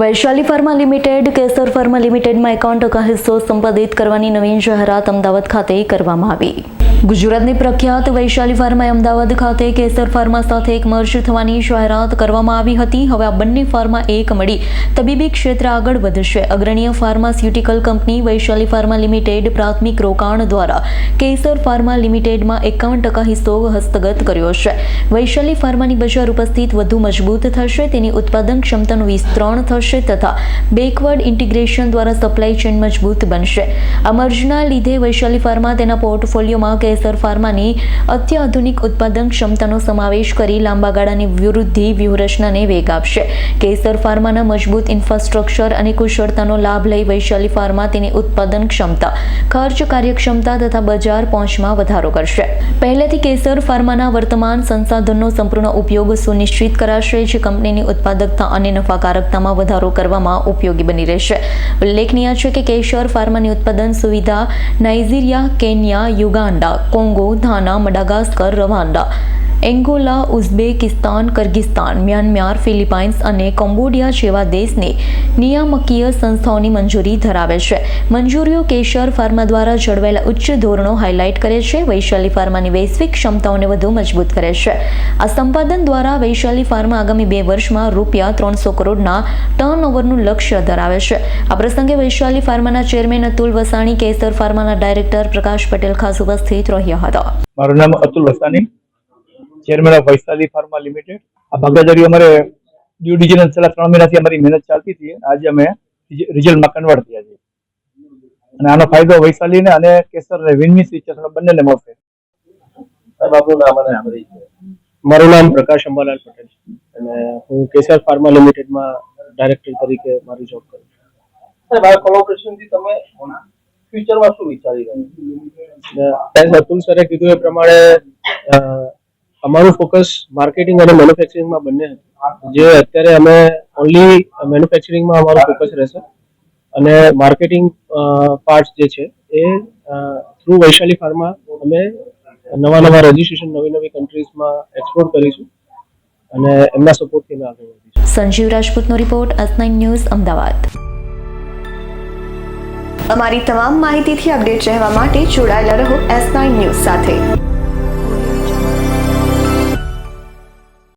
Vaishali pharma limited, Kesar pharma લિમિટેડમાં એકાઉન્ટ ટકા હિસ્સો સંપાદિત કરવાની નવીન જાહેરાત અમદાવાદ ખાતે કરવામાં આવી. ગુજરાતની પ્રખ્યાત વૈશાલી ફાર્માએ અમદાવાદ ખાતે કેસર ફાર્મા સાથે એક મર્જ થવાની જાહેરાત કરવામાં આવી હતી. હવે આ બંને ફાર્મા એક મળી. તબીબી ક્ષેત્ર આગળ વધશે. અગ્રણીય pharmaceutical company Vaishali pharma limited પ્રાથમિક રોકાણ દ્વારા કેસર ફાર્મા લિમિટેડમાં એકાવન ટકા હિસ્સો હસ્તગત કર્યો છે. વૈશાલી ફાર્માની બજાર ઉપસ્થિત વધુ મજબૂત થશે. તેની ઉત્પાદન ક્ષમતાનું વિસ્તરણ થશે તથા બેકવર્ડ ઇન્ટિગ્રેશન દ્વારા સપ્લાય ચેન મજબૂત બનશે. આ મર્જના લીધે વૈશાલી ફાર્મા તેના પોર્ટફોલિયોમાં કેસર ફાર્માની અત્યાધુનિક ઉત્પાદન ક્ષમતાનો સમાવેશ કરી લાંબા ગાળાની વૃદ્ધિ વ્યૂહરચનાને વેગ આપશે. કેસર ફાર્માના મજબૂત ઇન્ફ્રાસ્ટ્રક્ચર અને કુશળતાનો લાભ લઈ વૈશાલી ફાર્મા તેની ઉત્પાદન ક્ષમતા, ખર્ચ કાર્યક્ષમતા તથા બજાર પહોંચમાં વધારો કરશે. પહેલેથી કેસર ફાર્માના વર્તમાન સંસાધનનો સંપૂર્ણ ઉપયોગ સુનિશ્ચિત કરાશે, જે કંપનીની ઉત્પાદકતા અને નફાકારકતામાં વધારો કરવામાં ઉપયોગી બની રહેશે. ઉલ્લેખનીય છે કે કેસર ફાર્માની ઉત્પાદન સુવિધા Nigeria, Kenya, Uganda Congo Ghana Madagascar Rwanda Angola, Uzbekistan Kyrgyzstan Myanmar, Philippines અને કોમ્બોડિયા જેવા દેશની નિયામકીય સંસ્થાઓની મંજૂરી ધરાવે છે. મંજૂરીઓ કેશર ફાર્મા દ્વારા જળવાયેલા ઉચ્ચ ધોરણો હાઇલાઇટ કરે છે. વૈશાલી ફાર્માની વૈશ્વિક ક્ષમતાઓને વધુ મજબૂત કરે છે. આ સંપાદન દ્વારા વૈશાલી ફાર્મા આગામી બે વર્ષમાં રૂપિયા ત્રણસો કરોડના ટર્નઓવરનું લક્ષ્ય ધરાવે છે. આ પ્રસંગે વૈશાલી ફાર્માના ચેરમેન અતુલ વસાણી, કેસર ફાર્માના ડાયરેક્ટર પ્રકાશ પટેલ ખાસ ઉપસ્થિત રહ્યા હતા. મારું નામ Atul Vasani chairman of Vaishali pharma limited આ ભાગાદારી અમારે ડ્યુ ડિલિજન્સ છેલ્લા ત્રણ મહિનાથી અમારી મહેનત ચાલતી હતી આજે અમે રિઝલ્ટમાં કન્વર્ટ થયા છે અને આનો ફાયદો વૈશાલીને અને કેસર અને વિનમી સ્વીચર્સ બંનેને મળશે. મારું નામ પ્રકાશ અંબાલાલ પટેલ છે. અને હું કેસર ફાર્મા લિમિટેડમાં ડાયરેક્ટર તરીકે મારી જોબ કરું છું. આ કોલોબરેશનથી તમે ફ્યુચરમાં શું વિચારી રહ્યા અતુલ સરે કીધું એ પ્રમાણે અ, અમારું ફોકસ માર્કેટિંગ અને મેન્યુફેક્ચરિંગમાં બંને હતું. જે અત્યારે અમે ઓનલી મેન્યુફેક્ચરિંગમાં અમારું ફોકસ રહેશે. અને માર્કેટિંગ પાર્ટ જે છે, એ થ્રુ વૈશાલી ફાર્મા અમે નવા નવા રજીસ્ટ્રેશન નવી નવી કન્ટ્રીઝમાં એક્સપોર્ટ કરીશું. અને એમના સપોર્ટથી અમે આગળ વધીશું. સંજીવ રાજપૂતનો રિપોર્ટ નાઇન ન્યૂઝ અમદાવાદ. અમારી તમામ માહિતીથી અપડેટ રહેવા માટે જોડાયેલા રહો એસ નાઇન ન્યૂઝ સાથે.